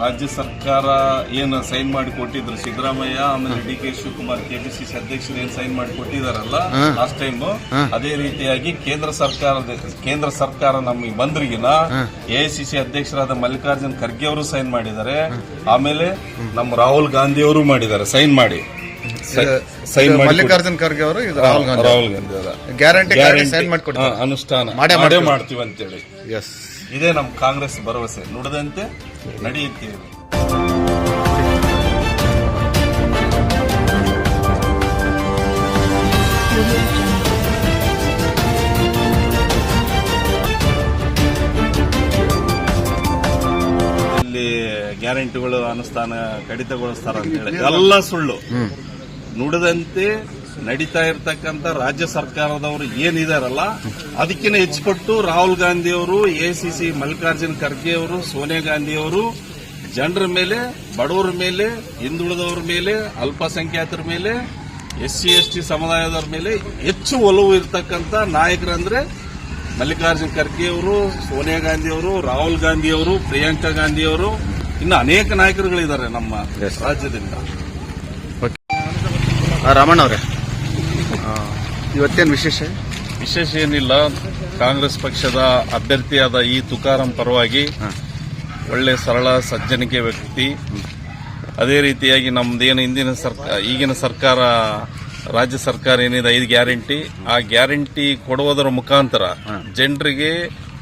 ರಾಜ್ಯ ಸರ್ಕಾರ ಏನು ಸೈನ್ ಮಾಡಿ ಕೊಟ್ಟಿದ್ರು ಸಿದ್ದರಾಮಯ್ಯ ಆಮೇಲೆ ಡಿ ಕೆ ಶಿವಕುಮಾರ್ ಕೆಪಿಸಿಸಿ ಅಧ್ಯಕ್ಷರು ಏನ್ ಸೈನ್ ಮಾಡಿ ಕೊಟ್ಟಿದಾರಲ್ಲ ಲಾಸ್ಟ್ ಟೈಮ್ ಅದೇ ರೀತಿಯಾಗಿ ಕೇಂದ್ರ ಸರ್ಕಾರದ ಕೇಂದ್ರ ಸರ್ಕಾರ ನಮಗೆ ಬಂದ್ರಿಗಿನ ಎಐಸಿಸಿ ಅಧ್ಯಕ್ಷರಾದ ಮಲ್ಲಿಕಾರ್ಜುನ್ ಖರ್ಗೆ ಅವರು ಸೈನ್ ಮಾಡಿದ್ದಾರೆ. ಆಮೇಲೆ ನಮ್ಮ ರಾಹುಲ್ ಗಾಂಧಿ ಅವರು ಮಾಡಿದ್ದಾರೆ ಸೈನ್ ಮಾಡಿ. ಸೈನ್ ಮಲ್ಲಿಕಾರ್ಜುನ್ ಖರ್ಗೆ ಅವರು ರಾಹುಲ್ ಗಾಂಧಿ ರಾಹುಲ್ ಗಾಂಧಿ ಅವರ. ಗ್ಯಾರಂಟಿ ಗ್ಯಾರಂಟಿ ಸೈನ್ ಮಾಡಿಕೊಡ್ತಾರೆ ಅನುಷ್ಠಾನ. ಮಾಡೇ ಮಾಡೇ ಮಾಡ್ತೀವಿ. ಮಾಡ್ತೀವಿ ಅಂತೇಳಿ. ಎಸ್ ಇದೇ ನಮ್ಮ ಕಾಂಗ್ರೆಸ್ ಭರವಸೆ. ನುಡಿದಂತೆ ನಡೆಯುತ್ತೀವಿ ಇಲ್ಲಿ ಗ್ಯಾರಂಟಿಗಳು ಅನುಷ್ಠಾನ ಕಡಿತಗೊಳಿಸ್ತಾರ ಅಂತ ಹೇಳಿ. ಎಲ್ಲ ಸುಳ್ಳು. ನುಡಿದಂತೆ ನಡೀತಾ ಇರತಕ್ಕಂತ ರಾಜ್ಯ ಸರ್ಕಾರದವರು ಏನಿದಾರಲ್ಲ ಅದಕ್ಕಿಂತ ಹೆಚ್ಚುಪಟ್ಟು ರಾಹುಲ್ ಗಾಂಧಿ ಅವರು ಎಸಿಸಿ ಮಲ್ಲಿಕಾರ್ಜುನ್ ಖರ್ಗೆ ಅವರು ಸೋನಿಯಾ ಗಾಂಧಿ ಅವರು ಜನರ ಮೇಲೆ ಬಡವರ ಮೇಲೆ ಹಿಂದುಳಿದವರ ಮೇಲೆ ಅಲ್ಪಸಂಖ್ಯಾತರ ಮೇಲೆ ಎಸ್ ಸಿ ಎಸ್ ಟಿ ಸಮುದಾಯದವರ ಮೇಲೆ ಹೆಚ್ಚು ಒಲವು ಇರತಕ್ಕಂಥ ನಾಯಕರಂದ್ರೆ ಮಲ್ಲಿಕಾರ್ಜುನ್ ಖರ್ಗೆ ಅವರು ಸೋನಿಯಾ ಗಾಂಧಿ ಅವರು ರಾಹುಲ್ ಗಾಂಧಿ ಅವರು ಪ್ರಿಯಾಂಕಾ ಗಾಂಧಿ ಅವರು ಇನ್ನು ಅನೇಕ ನಾಯಕರುಗಳಿದ್ದಾರೆ ನಮ್ಮ ರಾಜ್ಯದಿಂದ. ರಾಮಣ್ಣ ಅವರೇ. ಇವತ್ತೇನು ವಿಶೇಷ? ವಿಶೇಷ ಏನಿಲ್ಲ. ಕಾಂಗ್ರೆಸ್ ಪಕ್ಷದ ಅಭ್ಯರ್ಥಿಯಾದ ಈ ತುಕಾರಾಂ ಪರವಾಗಿ ಒಳ್ಳೆ ಸರಳ ಸಜ್ಜನಿಕೆ ವ್ಯಕ್ತಿ. ಅದೇ ರೀತಿಯಾಗಿ ನಮ್ದೇನು ಹಿಂದಿನ ಸರ್ಕಾರ ಈಗಿನ ಸರ್ಕಾರ ರಾಜ್ಯ ಸರ್ಕಾರ ಏನಿದೆ ಐದು ಗ್ಯಾರಂಟಿ. ಆ ಗ್ಯಾರಂಟಿ ಕೊಡುವುದರ ಮುಖಾಂತರ ಜನರಿಗೆ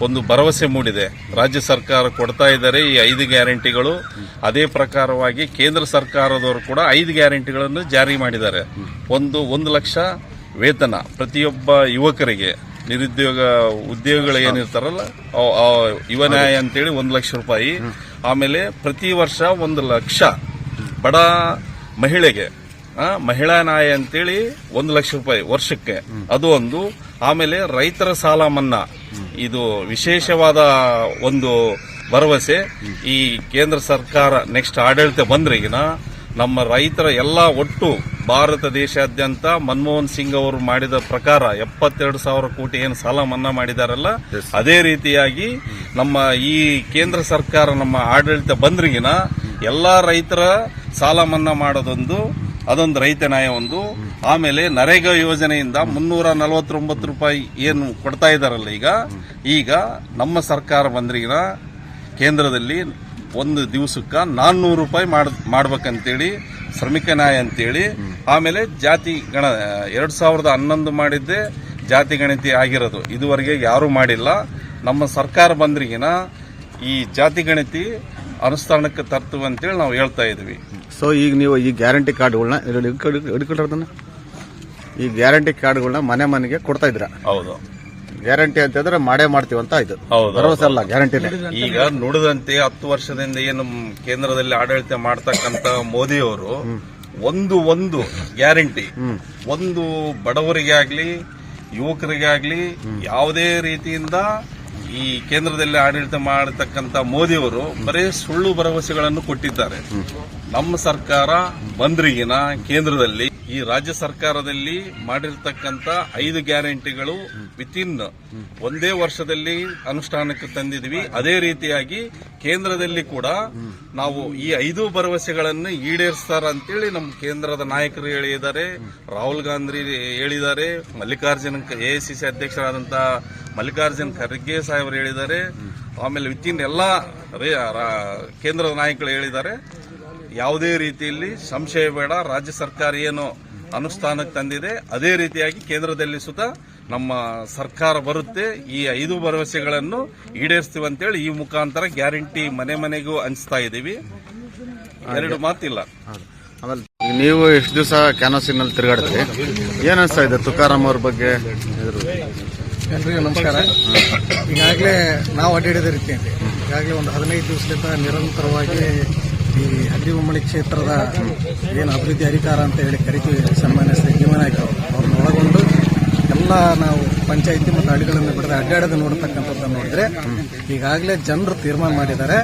ಒಂದು ಭರವಸೆ ಮೂಡಿದೆ. ರಾಜ್ಯ ಸರ್ಕಾರ ಕೊಡ್ತಾ ಇದ್ದಾರೆ ಈ ಐದು ಗ್ಯಾರಂಟಿಗಳು. ಅದೇ ಪ್ರಕಾರವಾಗಿ ಕೇಂದ್ರ ಸರ್ಕಾರದವರು ಕೂಡ ಐದು ಗ್ಯಾರಂಟಿಗಳನ್ನು ಜಾರಿ ಮಾಡಿದ್ದಾರೆ. ಒಂದು ಒಂದು ಲಕ್ಷ ವೇತನ ಪ್ರತಿಯೊಬ್ಬ ಯುವಕರಿಗೆ ನಿರುದ್ಯೋಗ ಉದ್ಯೋಗಗಳು ಏನಿರ್ತಾರಲ್ಲ ಯುವ ನ್ಯಾಯ ಅಂತೇಳಿ ಒಂದು ಲಕ್ಷ ರೂಪಾಯಿ. ಆಮೇಲೆ ಪ್ರತಿ ವರ್ಷ ಒಂದು ಲಕ್ಷ ಬಡ ಮಹಿಳೆಗೆ ಮಹಿಳಾ ನ್ಯಾಯ ಅಂತೇಳಿ ಒಂದು ಲಕ್ಷ ರೂಪಾಯಿ ವರ್ಷಕ್ಕೆ. ಅದು ಒಂದು. ಆಮೇಲೆ ರೈತರ ಸಾಲ ಮನ್ನಾ. ಇದು ವಿಶೇಷವಾದ ಒಂದು ಭರವಸೆ. ಈ ಕೇಂದ್ರ ಸರ್ಕಾರ ನೆಕ್ಸ್ಟ್ ಆಡಳಿತ ಬಂದ್ರಿಗಿನ ನಮ್ಮ ರೈತರ ಎಲ್ಲ ಒಟ್ಟು ಭಾರತ ದೇಶಾದ್ಯಂತ ಮನಮೋಹನ್ ಸಿಂಗ್ ಅವರು ಮಾಡಿದ ಪ್ರಕಾರ ಎಪ್ಪತ್ತೆರಡು ಸಾವಿರ ಕೋಟಿ ಏನು ಸಾಲ ಮನ್ನಾ ಮಾಡಿದಾರಲ್ಲ ಅದೇ ರೀತಿಯಾಗಿ ನಮ್ಮ ಈ ಕೇಂದ್ರ ಸರ್ಕಾರ ನಮ್ಮ ಆಡಳಿತ ಬಂದ್ರಿಗಿನ ಎಲ್ಲಾ ರೈತರ ಸಾಲ ಮನ್ನಾ ಮಾಡೋದೊಂದು ಅದೊಂದು ರೈತ ನ್ಯಾಯ ಒಂದು. ಆಮೇಲೆ ನರೇಗಾ ಯೋಜನೆಯಿಂದ ಮುನ್ನೂರ ನಲವತ್ತೊಂಬತ್ತು ರೂಪಾಯಿ ಏನು ಕೊಡ್ತಾ ಇದ್ದಾರಲ್ಲ ಈಗ ಈಗ ನಮ್ಮ ಸರ್ಕಾರ ಬಂದ್ರಿಗಿನ ಕೇಂದ್ರದಲ್ಲಿ ಒಂದು ದಿವಸಕ್ಕೆ ನಾನ್ನೂರು ರೂಪಾಯಿ ಮಾಡ್ ಮಾಡ್ಬೇಕಂತೇಳಿ ಶ್ರಮಿಕ ನ್ಯಾಯ ಅಂತೇಳಿ ಆಮೇಲೆ ಜಾತಿ ಗಣ ಎರಡು ಸಾವಿರದ ಹನ್ನೊಂದು ಮಾಡಿದ್ದೆ ಜಾತಿ ಗಣತಿ ಆಗಿರೋದು ಇದುವರೆಗೆ ಯಾರೂ ಮಾಡಿಲ್ಲ ನಮ್ಮ ಸರ್ಕಾರ ಬಂದ್ರಿಗಿನ ಈ ಜಾತಿ ಗಣತಿ ಅನುಷ್ಠಾನಕ್ಕೆ ತರ್ತೀವಿ ಅಂತೇಳಿ ನಾವು ಹೇಳ್ತಾ ಇದ್ವಿ ಸೊ ಈಗ ನೀವು ಈ ಗ್ಯಾರಂಟಿ ಕಾರ್ಡ್ಗಳನ್ನ ಈ ಗ್ಯಾರಂಟಿ ಕಾರ್ಡ್ಗಳನ್ನ ಮನೆ ಮನೆಗೆ ಕೊಡ್ತಾ ಇದ್ರ ಹೌದು ಗ್ಯಾರಂಟಿ ಅಂತಂದ್ರೆ ಮಾಡೇ ಮಾಡ್ತೀವಿ ಅಂತ ಇದು. ಹೌದು. ಭರವಸೆ ಅಲ್ಲ ಗ್ಯಾರಂಟಿ ಈಗ ನುಡಿದಂತೆ ಹತ್ತು ವರ್ಷದಿಂದ ಏನು ಕೇಂದ್ರದಲ್ಲಿ ಆಡಳಿತ ಮಾಡ್ತಕ್ಕಂತ ಮೋದಿ ಅವರು ಒಂದು ಒಂದು ಗ್ಯಾರಂಟಿ. ಒಂದು ಬಡವರಿಗೆ ಆಗ್ಲಿ ಯುವಕರಿಗೆ ಆಗ್ಲಿ ಯಾವುದೇ ರೀತಿಯಿಂದ ಈ ಕೇಂದ್ರದಲ್ಲಿ ಆಡಳಿತ ಮಾಡತಕ್ಕಂತ ಮೋದಿಯವರು ಬರೀ ಸುಳ್ಳು ಭರವಸೆಗಳನ್ನು ಕೊಟ್ಟಿದ್ದಾರೆ. ನಮ್ಮ ಸರ್ಕಾರ ಬಂದ್ರಿಗಿನ ಕೇಂದ್ರದಲ್ಲಿ ಈ ರಾಜ್ಯ ಸರ್ಕಾರದಲ್ಲಿ ಮಾಡಿರ್ತಕ್ಕಂತ ಐದು ಗ್ಯಾರಂಟಿಗಳು ವಿತಿನ್ ಒಂದೇ ವರ್ಷದಲ್ಲಿ ಅನುಷ್ಠಾನಕ್ಕೆ ತಂದಿದ್ವಿ. ಅದೇ ರೀತಿಯಾಗಿ ಕೇಂದ್ರದಲ್ಲಿ ಕೂಡ ನಾವು ಈ ಐದು ಭರವಸೆಗಳನ್ನು ಈಡೇರಿಸ್ತಾರ ಅಂತೇಳಿ ನಮ್ಮ ಕೇಂದ್ರದ ನಾಯಕರು ಹೇಳಿದ್ದಾರೆ. ರಾಹುಲ್ ಗಾಂಧಿ ಹೇಳಿದ್ದಾರೆ. ಮಲ್ಲಿಕಾರ್ಜುನ್ ಎಐಸಿಸಿ ಅಧ್ಯಕ್ಷರಾದಂತ ಮಲ್ಲಿಕಾರ್ಜುನ್ ಖರ್ಗೆ ಸಾಹೇಬರು ಹೇಳಿದ್ದಾರೆ. ಆಮೇಲೆ ವಿತಿನ್ ಎಲ್ಲ ಕೇಂದ್ರದ ನಾಯಕರು ಹೇಳಿದ್ದಾರೆ. ಯಾವುದೇ ರೀತಿಯಲ್ಲಿ ಸಂಶಯ ಬೇಡ. ರಾಜ್ಯ ಸರ್ಕಾರ ಏನು ಅನುಷ್ಠಾನಕ್ಕೆ ತಂದಿದೆ. ಅದೇ ರೀತಿಯಾಗಿ ಕೇಂದ್ರದಲ್ಲಿ ಸುತ ನಮ್ಮ ಸರ್ಕಾರ ಬರುತ್ತೆ. ಈ ಐದು ಭರವಸೆಗಳನ್ನು ಈಡೇರಿಸ್ತೀವಿ ಅಂತೇಳಿ ಈ ಮುಖಾಂತರ ಗ್ಯಾರಂಟಿ ಮನೆ ಮನೆಗೂ ಹಂಚ್ತಾ ಇದ್ದೀವಿ. ಎರಡು ಮಾತಿಲ್ಲ. ಆಮೇಲೆ ನೀವು ಎಷ್ಟು ದಿವಸ ಕ್ಯಾನಸಿನಲ್ಲಿ ತಿರುಗಾಡಿದ್ರಿ ಏನು ಅನ್ಸ್ತಾ ಇದೆ ತುಕಾರಾಮ್ ಅವ್ರ ಬಗ್ಗೆ? ಎಲ್ರಿಗೂ ನಮಸ್ಕಾರ. ಈಗಾಗಲೇ ನಾವು ಅಡ್ಡಾಡಿದ ರೀತಿಯಲ್ಲಿ ಈಗಾಗಲೇ ಒಂದು ಹದಿನೈದು ದಿವಸದಿಂದ ನಿರಂತರವಾಗಿ ಈ ಅಗ್ರಿಬೊಮ್ಮಳಿ ಕ್ಷೇತ್ರದ ಏನು ಅಭಿವೃದ್ಧಿ ಅಧಿಕಾರ ಅಂತ ಹೇಳಿ ಕರಿತೀವಿ ಸನ್ಮಾನ್ಯ ಶ್ರೀ ಜೀವನಾಯ್ಕ ಅವ್ರನ್ನ ಒಳಗೊಂಡು ಎಲ್ಲ ನಾವು ಪಂಚಾಯಿತಿ ಮತ್ತು ಹಳ್ಳಿಗಳನ್ನು ಬಿಡದೆ ಅಡ್ಡಾಡದೆ ನೋಡತಕ್ಕಂಥದ್ದನ್ನು ನೋಡಿದ್ರೆ ಈಗಾಗಲೇ ಜನರು ತೀರ್ಮಾನ ಮಾಡಿದ್ದಾರೆ.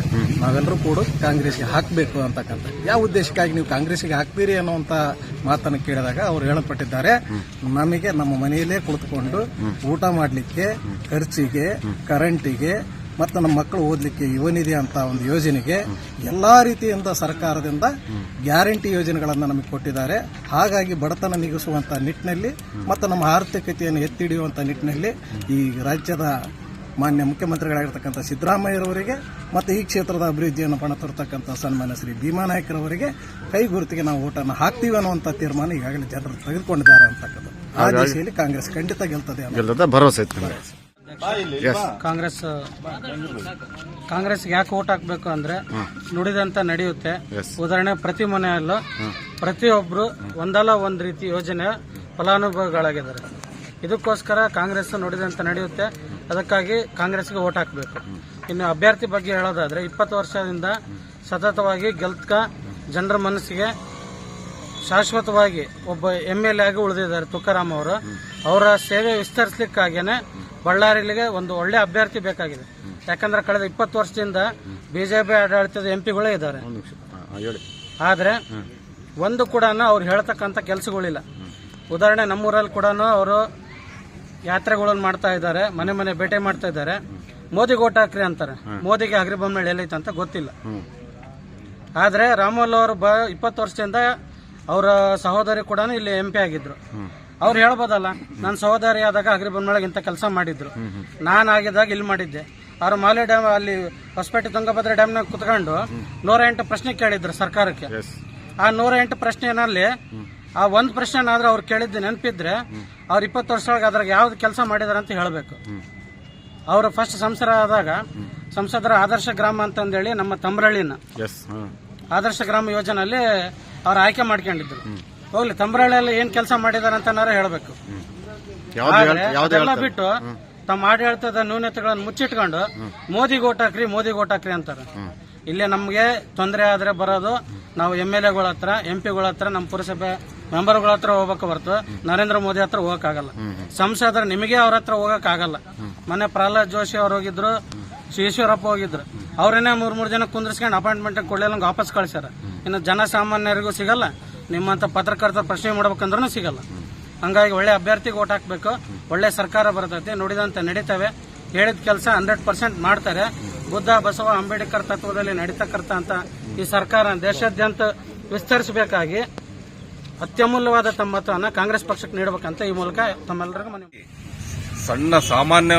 ನಾವೆಲ್ಲರೂ ಕೂಡ ಕಾಂಗ್ರೆಸ್ಗೆ ಹಾಕಬೇಕು ಅಂತಕ್ಕಂಥ. ಯಾವ ಉದ್ದೇಶಕ್ಕಾಗಿ ನೀವು ಕಾಂಗ್ರೆಸ್ಗೆ ಹಾಕ್ತೀರಿ ಅನ್ನುವಂಥ ಮಾತನ್ನು ಕೇಳಿದಾಗ ಅವರು ಹೇಳಲ್ಪಟ್ಟಿದ್ದಾರೆ. ನಮಗೆ ನಮ್ಮ ಮನೆಯಲ್ಲೇ ಕುಳಿತುಕೊಂಡು ಊಟ ಮಾಡಲಿಕ್ಕೆ, ಖರ್ಚಿಗೆ ಕರೆಂಟಿಗೆ ಮತ್ತು ನಮ್ಮ ಮಕ್ಕಳು ಓದಲಿಕ್ಕೆ ಯುವನಿಧಿ ಅಂತ ಒಂದು ಯೋಜನೆಗೆ ಎಲ್ಲ ರೀತಿಯಿಂದ ಸರ್ಕಾರದಿಂದ ಗ್ಯಾರಂಟಿ ಯೋಜನೆಗಳನ್ನು ನಮಗೆ ಕೊಟ್ಟಿದ್ದಾರೆ. ಹಾಗಾಗಿ ಬಡತನ ನೀಗಿಸುವಂಥ ನಿಟ್ಟಿನಲ್ಲಿ ಮತ್ತು ನಮ್ಮ ಆರ್ಥಿಕತೆಯನ್ನು ಎತ್ತಿ ಹಿಡಿಯುವಂತ ನಿಟ್ಟಿನಲ್ಲಿ ಈ ರಾಜ್ಯದ ಮಾನ್ಯ ಮುಖ್ಯಮಂತ್ರಿಗಳಾಗಿರ್ತಕ್ಕಂಥ ಸಿದ್ದರಾಮಯ್ಯರವರಿಗೆ ಮತ್ತು ಈ ಕ್ಷೇತ್ರದ ಅಭಿವೃದ್ಧಿಯನ್ನು ಪಣ ತರತಕ್ಕಂಥ ಸನ್ಮಾನ್ಯ ಶ್ರೀ ಭೀಮಾ ನಾಯ್ಕರವರಿಗೆ ಕೈ ಗುರುತಿಗೆ ನಾವು ಓಟನ್ನು ಹಾಕ್ತೀವಿ ಅನ್ನುವಂಥ ತೀರ್ಮಾನ ಈಗಾಗಲೇ ಜನರು ತೆಗೆದುಕೊಂಡಿದ್ದಾರೆ ಅಂತಕ್ಕಂಥದ್ದು. ಆ ದಿಶೆಯಲ್ಲಿ ಕಾಂಗ್ರೆಸ್ ಖಂಡಿತ ಗೆಲ್ತದೆ ಭರವಸೆ ಕಾಂಗ್ರೆಸ್ ಕಾಂಗ್ರೆಸ್ಗೆ ಯಾಕೆ ಓಟ್ ಹಾಕ್ಬೇಕು ಅಂದ್ರೆ ನುಡಿದಂತ ನಡೆಯುತ್ತೆ. ಉದಾಹರಣೆ ಪ್ರತಿ ಮನೆಯಲ್ಲೂ ಪ್ರತಿಯೊಬ್ರು ಒಂದಲ್ಲ ಒಂದ್ ರೀತಿ ಯೋಜನೆ ಫಲಾನುಭವಿಗಳಾಗಿದ್ದಾರೆ. ಇದಕ್ಕೋಸ್ಕರ ಕಾಂಗ್ರೆಸ್ ನುಡಿದಂತ ನಡೆಯುತ್ತೆ. ಅದಕ್ಕಾಗಿ ಕಾಂಗ್ರೆಸ್ಗೆ ಓಟ್ ಹಾಕಬೇಕು. ಇನ್ನು ಅಭ್ಯರ್ಥಿ ಬಗ್ಗೆ ಹೇಳೋದಾದ್ರೆ ಇಪ್ಪತ್ತು ವರ್ಷದಿಂದ ಸತತವಾಗಿ ಗೆಲ್ತ್ಕ ಜನರ ಮನಸ್ಸಿಗೆ ಶಾಶ್ವತವಾಗಿ ಒಬ್ಬ ಎಂ ಎಲ್ ಎ ಆಗಿ ಉಳಿದಿದ್ದಾರೆ ತುಕಾರಾಮ್ ಅವರು. ಅವರ ಸೇವೆ ವಿಸ್ತರಿಸಲಿಕ್ಕಾಗೇನೆ ಬಳ್ಳಾರಿಲಿಗೆ ಒಂದು ಒಳ್ಳೆ ಅಭ್ಯರ್ಥಿ ಬೇಕಾಗಿದೆ. ಯಾಕಂದ್ರೆ ಕಳೆದ ಇಪ್ಪತ್ತು ವರ್ಷದಿಂದ ಬಿಜೆಪಿ ಆಡಳಿತದ ಎಂ ಪಿಗಳೇ ಇದ್ದಾರೆ ಆದ್ರೆ ಒಂದು ಕೂಡ ಅವ್ರು ಹೇಳ್ತಕ್ಕಂಥ ಕೆಲಸಗಳಿಲ್ಲ. ಉದಾಹರಣೆ ನಮ್ಮೂರಲ್ಲಿ ಕೂಡ ಅವರು ಯಾತ್ರೆಗಳನ್ನು ಮಾಡ್ತಾ ಇದ್ದಾರೆ ಮನೆ ಮನೆ ಭೇಟಿ ಮಾಡ್ತಾ ಇದ್ದಾರೆ. ಮೋದಿ ಓಟ್ ಹಾಕ್ರಿ ಅಂತಾರೆ ಮೋದಿಗೆ ಅಗ್ರಿಬೊಮ್ಮೆ ಎಲ್ಲೈತೆ ಅಂತ ಗೊತ್ತಿಲ್ಲ. ಆದರೆ ಆದ್ರೆ ರಾಮೋಲ್ ಅವರು ಬ ಇಪ್ಪತ್ತು ವರ್ಷದಿಂದ ಅವರ ಸಹೋದರಿ ಕೂಡ ಇಲ್ಲಿ ಎಂ ಪಿ ಆಗಿದ್ರು. ಅವ್ರು ಹೇಳ್ಬೋದಲ್ಲ ನನ್ನ ಸಹೋದರಿ ಆದಾಗ ಅಗ್ರಿಬೊಮ್ಮಳಗೆ ಇಂಥ ಕೆಲಸ ಮಾಡಿದ್ರು. ನಾನು ಆಗಿದಾಗ ಇಲ್ಲಿ ಮಾಡಿದ್ದೆ. ಅವ್ರು ಮಾಲೆ ಡ್ಯಾಮ್ ಅಲ್ಲಿ ಹೊಸಪೇಟೆ ತುಂಗಭದ್ರಾ ಡ್ಯಾಮ್ನಾಗ ಕುತ್ಕೊಂಡು ನೂರ ಎಂಟು ಪ್ರಶ್ನೆ ಕೇಳಿದ್ರು ಸರ್ಕಾರಕ್ಕೆ. ಆ ನೂರ ಎಂಟು ಪ್ರಶ್ನೆನಲ್ಲಿ ಆ ಒಂದು ಪ್ರಶ್ನೆನಾದ್ರೂ ಅವ್ರು ಕೇಳಿದ್ದು ನೆನಪಿದ್ರೆ ಅವ್ರು ಇಪ್ಪತ್ತು ವರ್ಷದೊಳಗೆ ಅದ್ರಾಗ ಯಾವ್ದು ಕೆಲಸ ಮಾಡಿದಾರೆ ಅಂತ ಹೇಳಬೇಕು. ಅವರು ಫಸ್ಟ್ ಸಂಸದ ಆದಾಗ ಸಂಸದರ ಆದರ್ಶ ಗ್ರಾಮ ಅಂತಂದೇಳಿ ನಮ್ಮ ತಮ್ರಳ್ಳಿನ ಆದರ್ಶ ಗ್ರಾಮ ಯೋಜನೆಯಲ್ಲಿ ಅವ್ರು ಆಯ್ಕೆ ಮಾಡ್ಕೊಂಡಿದ್ರು. ಹೋಗ್ಲಿ ತಮ್ರಳ್ಳಿಯಲ್ಲಿ ಏನ್ ಕೆಲಸ ಮಾಡಿದಾರೆ ಅಂತ ಹೇಳಬೇಕು. ಅದೆಲ್ಲ ಬಿಟ್ಟು ತಮ್ಮ ಆಡಳಿತದ ನ್ಯೂನತೆಗಳನ್ನು ಮುಚ್ಚಿಟ್ಕೊಂಡು ಮೋದಿ ಓಟ್ ಹಾಕ್ರಿ ಮೋದಿ ಓಟ್ ಹಾಕ್ರಿ ಅಂತಾರೆ ಇಲ್ಲಿ ನಮಗೆ ತೊಂದರೆ ಆದ್ರೆ ಬರೋದು ನಾವು ಎಂ ಎಲ್ ಎಗಳ ಹತ್ರ ಎಂ ಪಿಗಳ ಹತ್ರ ನಮ್ಮ ಪುರಸಭೆ ಮೆಂಬರ್ಗಳ ಹತ್ರ ಹೋಗ್ಬೇಕು ಹೊರತು ನರೇಂದ್ರ ಮೋದಿ ಹತ್ರ ಹೋಗಕ್ಕಾಗಲ್ಲ. ಸಂಸದರು ನಿಮಗೆ ಅವ್ರ ಹತ್ರ ಹೋಗಕ್ಕಾಗಲ್ಲ. ಮೊನ್ನೆ ಪ್ರಹ್ಲಾದ್ ಜೋಶಿ ಅವ್ರು ಹೋಗಿದ್ರು ಶ್ರೀ ಈಶ್ವರಪ್ಪ ಹೋಗಿದ್ರು. ಅವ್ರನ್ನೇ ಮೂರ್ ಮೂರ್ ಜನ ಕುಂದ್ರಿಸ್ಕೊಂಡು ಅಪಾಯಿಂಟ್ಮೆಂಟ್ ಕೊಡ್ಲಿಲ್ಲ ವಾಪಸ್ ಕಳ್ಸ್ಯಾರ. ಇನ್ನು ಜನಸಾಮಾನ್ಯರಿಗೂ ಸಿಗಲ್ಲ. ನಿಮ್ಮಂತ ಪತ್ರಕರ್ತರ ಪ್ರಶ್ನೆ ಮಾಡ್ಬೇಕಂದ್ರೂ ಸಿಗಲ್ಲ. ಹಂಗಾಗಿ ಒಳ್ಳೆ ಅಭ್ಯರ್ಥಿಗೆ ಓಟ್ ಹಾಕಬೇಕು. ಒಳ್ಳೆ ಸರ್ಕಾರ ಬರ್ತೈತಿ, ನೋಡಿದಂತ ನಡೀತವೆ. ಹೇಳಿದ ಕೆಲಸ ಹಂಡ್ರೆಡ್ ಪರ್ಸೆಂಟ್ ಮಾಡ್ತಾರೆ. ಬುದ್ಧ, ಬಸವ, ಅಂಬೇಡ್ಕರ್ ತತ್ವದಲ್ಲಿ ನಡೀತಕ್ಕಂಥ ಅಂತ ಈ ಸರ್ಕಾರ ದೇಶಾದ್ಯಂತ ವಿಸ್ತರಿಸಬೇಕಾಗಿ ಅತ್ಯಮೂಲ್ಯವಾದ ತಮ್ಮ ಕಾಂಗ್ರೆಸ್ ಪಕ್ಷಕ್ಕೆ ನೀಡಬೇಕಂತ ಈ ಮೂಲಕ ತಮ್ಮೆಲ್ಲರಿಗೂ ಮನವಿ. ಸಣ್ಣ ಸಾಮಾನ್ಯ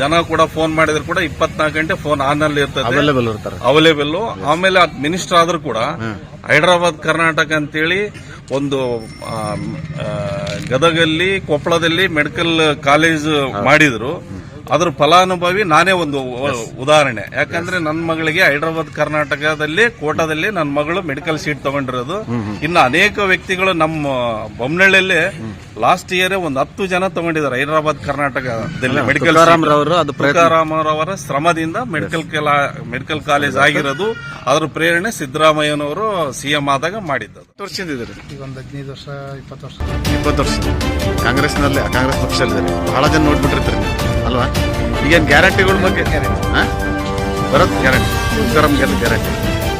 ಜನ ಕೂಡ ಫೋನ್ ಮಾಡಿದ್ರು ಕೂಡ ಇಪ್ಪತ್ನಾಲ್ಕು ಗಂಟೆ ಫೋನ್ ಆನ್ ಅಲ್ಲಿ ಇರ್ತದೆ. ಅವೈಲೇಬಲ್ ಆಮೇಲೆ ಅದ್ ಮಿನಿಸ್ಟರ್ ಆದ್ರೂ ಕೂಡ ಹೈದರಾಬಾದ್ ಕರ್ನಾಟಕ ಅಂತೇಳಿ ಒಂದು ಗದಗಲ್ಲಿ ಕೊಪ್ಪಳದಲ್ಲಿ ಮೆಡಿಕಲ್ ಕಾಲೇಜ್ ಮಾಡಿದ್ರು. ಅದ್ರ ಫಲಾನುಭವಿ ನಾನೇ ಒಂದು ಉದಾಹರಣೆ. ಯಾಕಂದ್ರೆ ನನ್ನ ಮಗಳಿಗೆ ಹೈದರಾಬಾದ್ ಕರ್ನಾಟಕದಲ್ಲಿ ಕೋಟಾದಲ್ಲಿ ನನ್ನ ಮಗಳು ಮೆಡಿಕಲ್ ಸೀಟ್ ತಗೊಂಡಿರೋದು. ಇನ್ನು ಅನೇಕ ವ್ಯಕ್ತಿಗಳು ನಮ್ಮ ಬೊಮ್ಮನಹಳ್ಳಿಯಲ್ಲಿ ಲಾಸ್ಟ್ ಇಯರ್ ಒಂದು ಹತ್ತು ಜನ ತಗೊಂಡಿದ್ದಾರೆ. ಹೈದರಾಬಾದ್ ಕರ್ನಾಟಕದಲ್ಲಿ ಮೆಡಿಕಲ್ ಅವರು ಶ್ರಮದಿಂದ ಮೆಡಿಕಲ್ ಕೆಲ ಮೆಡಿಕಲ್ ಕಾಲೇಜ್ ಆಗಿರೋದು. ಅದರ ಪ್ರೇರಣೆ ಸಿದ್ದರಾಮಯ್ಯನವರು ಸಿಎಂ ಆದಾಗ ಮಾಡಿದ್ದು ತೋರಿಸಿದ್ದಾರೆ ಒಂದು ಹದಿನೈದು ವರ್ಷ ಇಪ್ಪತ್ತು ವರ್ಷ. ಇಪ್ಪತ್ತು ವರ್ಷ. ಕಾಂಗ್ರೆಸ್ನಲ್ಲಿ ಕಾಂಗ್ರೆಸ್ ಪಕ್ಷದಲ್ಲಿ ಬಹಳ ಜನ ನೋಡ್ಬಿಟ್ಟಿರ್ತಾರೆ. ಅಲ್ವಾ? ಈಗೇನು ಗ್ಯಾರಂಟಿಗಳ ಬಗ್ಗೆ? ಬರೋದು ಗ್ಯಾರಂಟಿ. ಸಿದ್ದರಾಮ್ ಗ್ಯಾರಂಟಿ.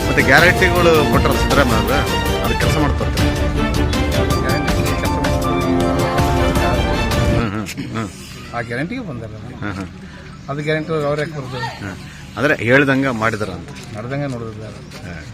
ಮತ್ತು ಗ್ಯಾರಂಟಿಗಳು ಕೊಟ್ಟರೆ ಸಿದ್ದರಾಮ ಅವರು ಅದು ಕೆಲಸ ಮಾಡ್ತಾರೆ ಆ ಗ್ಯಾರಂಟಿಗೆ ಬಂದಲ್ಲ ಅದು ಗ್ಯಾರಂಟಿ ಅವ್ರು ಯಾಕೆ ಬರ್ತದೆ ಅಂದರೆ ಹೇಳ್ದಂಗೆ ಮಾಡಿದಾರ ಅಂತ. ಮಾಡ್ದಂಗೆ ನೋಡಿದ್ರೆ ಹಾಂ.